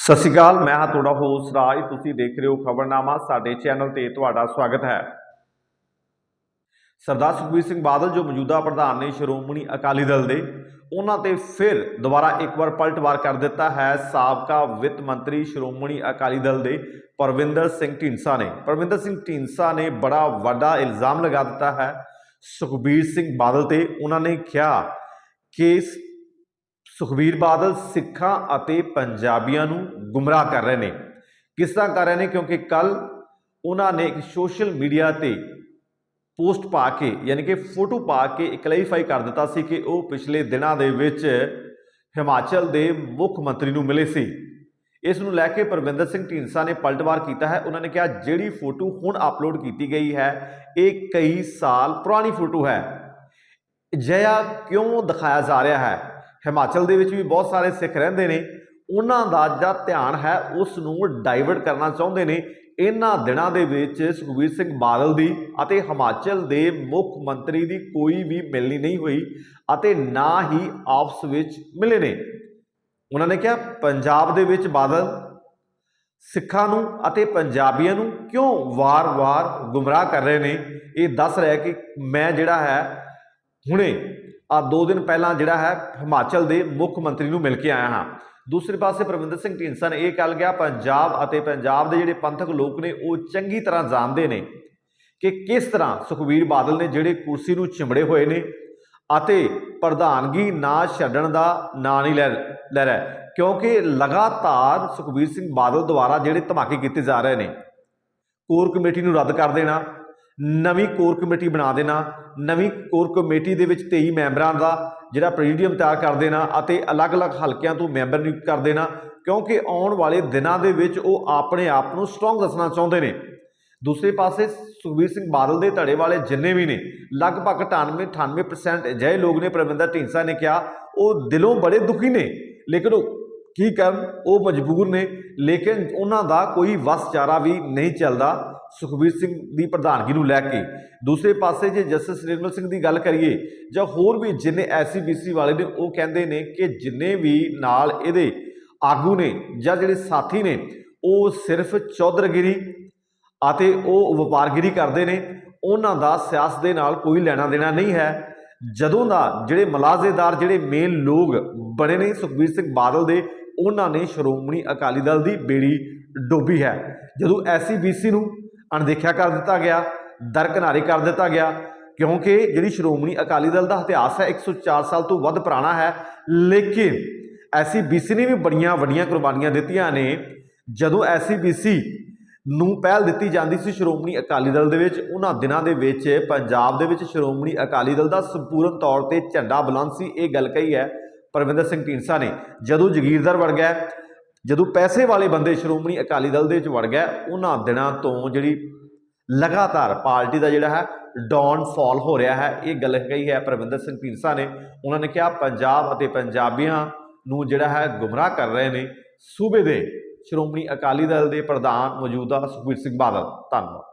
ਸਤਿ ਸ਼੍ਰੀ ਅਕਾਲ, ਮੈਂ ਹਾਂ ਤੁਹਾਡਾ ਹੋਸਟ ਰਾਜ, ਤੁਸੀਂ ਦੇਖ ਰਹੇ ਹੋ ਖਬਰਨਾਮਾ, ਸਾਡੇ ਚੈਨਲ ਤੇ ਤੁਹਾਡਾ ਸਵਾਗਤ ਹੈ। ਸਰਦਾਰ ਸੁਖਬੀਰ ਸਿੰਘ ਬਾਦਲ, ਜੋ ਮੌਜੂਦਾ ਪ੍ਰਧਾਨ ਨੇ ਸ਼੍ਰੋਮਣੀ ਅਕਾਲੀ ਦਲ ਦੇ, ਉਹਨਾਂ ਤੇ ਫਿਰ ਦੁਬਾਰਾ ਇੱਕ ਵਾਰ ਪਲਟਵਾਰ ਕਰ ਦਿੱਤਾ ਹੈ। ਸਾਬਕਾ ਵਿੱਤ ਮੰਤਰੀ ਸ਼੍ਰੋਮਣੀ ਅਕਾਲੀ ਦਲ ਦੇ ਪਰਵਿੰਦਰ ਸਿੰਘ ਢੀਂਡਸਾ ਨੇ। ਪਰਵਿੰਦਰ ਸਿੰਘ ਢੀਂਡਸਾ ਨੇ ਬੜਾ ਵੱਡਾ ਇਲਜ਼ਾਮ ਲਗਾ ਦਿੱਤਾ ਹੈ। ਸੁਖਬੀਰ ਸਿੰਘ ਬਾਦਲ ਤੇ ਉਹਨਾਂ ਨੇ ਕਿਹਾ ਕਿ ਸੁਖਬੀਰ ਬਾਦਲ ਸਿੱਖਾਂ ਅਤੇ ਪੰਜਾਬੀਆਂ ਨੂੰ ਗੁੰਮਰਾਹ ਕਰ ਰਹੇ ਨੇ। ਕਿਸ ਤਰ੍ਹਾਂ ਕਰ ਰਹੇ ਨੇ? ਕਿਉਂਕਿ ਕੱਲ ਉਹਨਾਂ ਨੇ ਇੱਕ ਸੋਸ਼ਲ ਮੀਡੀਆ ਤੇ ਪੋਸਟ ਪਾ ਕੇ, ਯਾਨੀ ਕਿ ਫੋਟੋ ਪਾ ਕੇ ਕਲੈਰੀਫਾਈ ਕਰ ਦਿੱਤਾ ਸੀ ਕਿ ਉਹ ਪਿਛਲੇ ਦਿਨਾਂ ਦੇ ਵਿੱਚ ਹਿਮਾਚਲ ਦੇ ਮੁੱਖ ਮੰਤਰੀ ਨੂੰ ਮਿਲੇ ਸੀ। ਇਸ ਨੂੰ ਲੈ ਕੇ ਪਰਵਿੰਦਰ ਸਿੰਘ ਢੀਂਡਸਾ ਨੇ ਪਲਟਵਾਰ ਕੀਤਾ ਹੈ। ਉਹਨਾਂ ਨੇ ਕਿਹਾ, ਜਿਹੜੀ ਫੋਟੋ ਹੁਣ ਅਪਲੋਡ ਕੀਤੀ ਗਈ ਹੈ, ਇਹ ਕਈ ਸਾਲ ਪੁਰਾਣੀ ਫੋਟੋ ਹੈ। ਅਜਿਹਾ ਕਿਉਂ ਦਿਖਾਇਆ ਜਾ ਰਿਹਾ ਹੈ? ਹਿਮਾਚਲ ਦੇ ਵਿੱਚ ਵੀ ਬਹੁਤ ਸਾਰੇ ਸਿੱਖ ਰਹਿੰਦੇ ਨੇ। ਉਹਨਾਂ ਦਾ ਜਿਹੜਾ ਧਿਆਨ ਹੈ, ਉਸ ਨੂੰ ਡਾਈਵਰਟ ਕਰਨਾ ਚਾਹੁੰਦੇ ਨੇ। ਇਹਨਾਂ ਦਿਨਾਂ ਦੇ ਵਿੱਚ ਸੁਖਬੀਰ ਸਿੰਘ ਬਾਦਲ ਦੀ ਅਤੇ ਹਿਮਾਚਲ ਦੇ ਮੁੱਖ ਮੰਤਰੀ ਦੀ ਕੋਈ ਵੀ ਮਿਲਣੀ ਨਹੀਂ ਹੋਈ ਅਤੇ ਨਾ ਹੀ ਆਪਸ ਵਿੱਚ ਮਿਲੇ ਨੇ। ਉਹਨਾਂ ਨੇ ਕਿਹਾ, ਪੰਜਾਬ ਦੇ ਵਿੱਚ ਬਾਦਲ ਸਿੱਖਾਂ ਨੂੰ ਅਤੇ ਪੰਜਾਬੀਆਂ ਨੂੰ ਕਿਉਂ ਵਾਰ-ਵਾਰ ਗੁੰਮਰਾਹ ਕਰ ਰਹੇ ਨੇ? ਇਹ ਦੱਸ ਰਿਹਾ ਕਿ ਮੈਂ ਜਿਹੜਾ ਹੈ, ਹੁਣੇ ਆ ਦੋ ਦਿਨ ਪਹਿਲਾਂ ਜਿਹੜਾ ਹੈ ਹਿਮਾਚਲ ਦੇ ਮੁੱਖ ਮੰਤਰੀ ਨੂੰ ਮਿਲ ਕੇ ਆਇਆ ਹਾਂ। ਦੂਸਰੇ ਪਾਸੇ ਪ੍ਰਵਿੰਦਰ ਸਿੰਘ ਢੀਂਡਸਾ ਨੇ ਇਹ ਕੱਲ ਗਿਆ, ਪੰਜਾਬ ਅਤੇ ਪੰਜਾਬ ਦੇ ਜਿਹੜੇ ਪੰਥਕ ਲੋਕ ਨੇ, ਉਹ ਚੰਗੀ ਤਰ੍ਹਾਂ ਜਾਣਦੇ ਨੇ ਕਿ ਕਿਸ ਤਰ੍ਹਾਂ ਸੁਖਬੀਰ ਬਾਦਲ ਨੇ ਜਿਹੜੇ ਕੁਰਸੀ ਨੂੰ ਚਿਮੜੇ ਹੋਏ ਨੇ ਅਤੇ ਪ੍ਰਧਾਨਗੀ ਨਾ ਛੱਡਣ ਦਾ ਨਾਂ ਨਹੀਂ ਲੈ ਲੈ ਰਿਹਾ, ਕਿਉਂਕਿ ਲਗਾਤਾਰ ਸੁਖਬੀਰ ਸਿੰਘ ਬਾਦਲ ਦੁਆਰਾ ਜਿਹੜੇ ਧਮਾਕੇ ਕੀਤੇ ਜਾ ਰਹੇ ਨੇ, ਕੋਰ ਕਮੇਟੀ ਨੂੰ ਰੱਦ ਕਰ ਦੇਣਾ ਨਵੀਂ ਕੋਰ ਕਮੇਟੀ ਬਣਾ ਦੇਣਾ, ਨਵੀਂ ਕੋਰ ਕਮੇਟੀ ਦੇ ਵਿੱਚ 23 ਮੈਂਬਰਾਂ ਦਾ ਜਿਹੜਾ ਪ੍ਰੈਜ਼ੀਡੀਅਮ ਤਿਆਰ ਕਰ ਦੇਣਾ ਅਤੇ ਅਲੱਗ-ਅਲੱਗ ਹਲਕਿਆਂ ਤੋਂ ਮੈਂਬਰ ਨਿਯੁਕਤ ਕਰ ਦੇਣਾ, ਕਿਉਂਕਿ ਆਉਣ ਵਾਲੇ ਦਿਨਾਂ ਦੇ ਵਿੱਚ ਉਹ ਆਪਣੇ ਆਪ ਨੂੰ ਸਟਰੋਂਗ ਦੱਸਣਾ ਚਾਹੁੰਦੇ ਨੇ। ਦੂਸਰੇ ਪਾਸੇ ਸੁਖਬੀਰ ਸਿੰਘ ਬਾਦਲ ਦੇ ਧੜੇ ਵਾਲੇ ਜਿੰਨੇ ਵੀ ਨੇ, ਲਗਭਗ 98 98% ਅਜਿਹੇ ਲੋਕ ਨੇ ਪ੍ਰਬੰਧਕ ਢੀਂਡਸਾ ਨੇ ਕਿਹਾ, ਉਹ ਦਿਲੋਂ ਬੜੇ ਦੁਖੀ ਨੇ, ਲੇਕਿਨ ਉਹ ਕੀ ਕਰਨ, ਉਹ ਮਜਬੂਰ ਨੇ, ਲੇਕਿਨ ਉਹਨਾਂ ਦਾ ਕੋਈ ਵਸ ਚਾਰਾ ਵੀ ਨਹੀਂ ਚੱਲਦਾ। ਸੁਖਬੀਰ ਸਿੰਘ ਦੀ ਪ੍ਰਧਾਨਗੀ ਨੂੰ ਲੈ ਕੇ। ਦੂਸਰੇ ਪਾਸੇ ਜੇ ਜਸਟਿਸ ਨਿਰਮਲ ਸਿੰਘ ਦੀ ਗੱਲ ਕਰੀਏ, ਜਾਂ ਹੋਰ ਵੀ ਜਿੰਨੇ ਐਸਸੀਬੀਸੀ ਵਾਲੇ ਨੇ, ਉਹ ਕਹਿੰਦੇ ਨੇ ਕਿ ਜਿੰਨੇ ਵੀ ਨਾਲ ਇਹਦੇ ਆਗੂ ਨੇ, ਜਾਂ ਜਿਹੜੇ ਸਾਥੀ ਨੇ, ਉਹ ਸਿਰਫ ਚੌਧਰਗਿਰੀ ਅਤੇ ਉਹ ਵਪਾਰਗਿਰੀ ਕਰਦੇ ਨੇ। ਉਹਨਾਂ ਦਾ ਸਿਆਸਤ ਦੇ ਨਾਲ ਕੋਈ ਲੈਣਾ ਦੇਣਾ ਨਹੀਂ ਹੈ। ਜਦੋਂ ਦਾ ਜਿਹੜੇ ਮਲਾਜ਼ੇਦਾਰ, ਜਿਹੜੇ ਮੇਨ ਲੋਕ ਬਣੇ ਨੇ ਸੁਖਬੀਰ ਸਿੰਘ ਬਾਦਲ ਦੇ, ਉਹਨਾਂ ਨੇ ਸ਼੍ਰੋਮਣੀ ਅਕਾਲੀ ਦਲ ਦੀ ਬੇੜੀ ਡੋਬੀ ਹੈ। ਜਦੋਂ ਐਸਸੀਬੀਸੀ ਨੂੰ ਅਣਦੇਖਿਆ ਕਰ ਦਿੱਤਾ ਗਿਆ ਦਰਕਨਾਰੀ ਕਰ ਦਿੱਤਾ ਗਿਆ, ਕਿਉਂਕਿ ਜਿਹੜੀ ਸ਼੍ਰੋਮਣੀ ਅਕਾਲੀ ਦਲ ਦਾ ਇਤਿਹਾਸ ਹੈ 104 ਸਾਲ ਤੋਂ ਵੱਧ ਪੁਰਾਣਾ ਹੈ, ਲੇਕਿਨ ਐਸਸੀਬੀਸੀ ਨੇ ਵੀ ਬੜੀਆਂ ਵੱਡੀਆਂ ਕੁਰਬਾਨੀਆਂ ਦਿੱਤੀਆਂ ਨੇ। ਜਦੋਂ ਐਸਸੀਬੀਸੀ ਨੂੰ ਪਹਿਲ ਦਿੱਤੀ ਜਾਂਦੀ ਸੀ ਸ਼੍ਰੋਮਣੀ ਅਕਾਲੀ ਦਲ ਦੇ ਵਿੱਚ, ਉਹਨਾਂ ਦਿਨਾਂ ਦੇ ਵਿੱਚ ਪੰਜਾਬ ਦੇ ਵਿੱਚ ਸ਼੍ਰੋਮਣੀ ਅਕਾਲੀ ਦਲ ਦਾ ਸੰਪੂਰਨ ਤੌਰ ਤੇ ਝੰਡਾ ਬੁਲੰਦ ਸੀ, ਇਹ ਗੱਲ ਕਹੀ ਹੈ ਪਰਵਿੰਦਰ ਸਿੰਘ ਢੀਂਡਸਾ ਨੇ। ਜਦੋਂ ਜਗੀਰਦਾਰ ਵੜ ਗਿਆ ਜਦੋਂ ਪੈਸੇ ਵਾਲੇ ਬੰਦੇ ਸ਼੍ਰੋਮਣੀ ਅਕਾਲੀ ਦਲ ਦੇ ਵਿੱਚ ਵੜ ਗਏ ਉਹਨਾਂ ਦਿਨਾਂ ਤੋਂ ਜਿਹੜੀ ਲਗਾਤਾਰ ਪਾਰਟੀ ਦਾ ਜਿਹੜਾ ਹੈ ਡਾਊਨ ਫਾਲ ਹੋ ਰਿਹਾ ਹੈ, ਇਹ ਗੱਲ ਕਹੀ ਹੈ ਪਰਵਿੰਦਰ ਸਿੰਘ ਢੀਂਡਸਾ ਨੇ। ਉਹਨਾਂ ਨੇ ਕਿਹਾ, ਪੰਜਾਬ ਅਤੇ ਪੰਜਾਬੀਆਂ ਨੂੰ ਜਿਹੜਾ ਹੈ ਗੁੰਮਰਾਹ ਕਰ ਰਹੇ ਨੇ। ਸੂਬੇ ਦੇ ਸ਼੍ਰੋਮਣੀ ਅਕਾਲੀ ਦਲ ਦੇ ਪ੍ਰਧਾਨ ਮੌਜੂਦਾ ਸੁਖਬੀਰ ਸਿੰਘ ਬਾਦਲ, ਧੰਨਵਾਦ।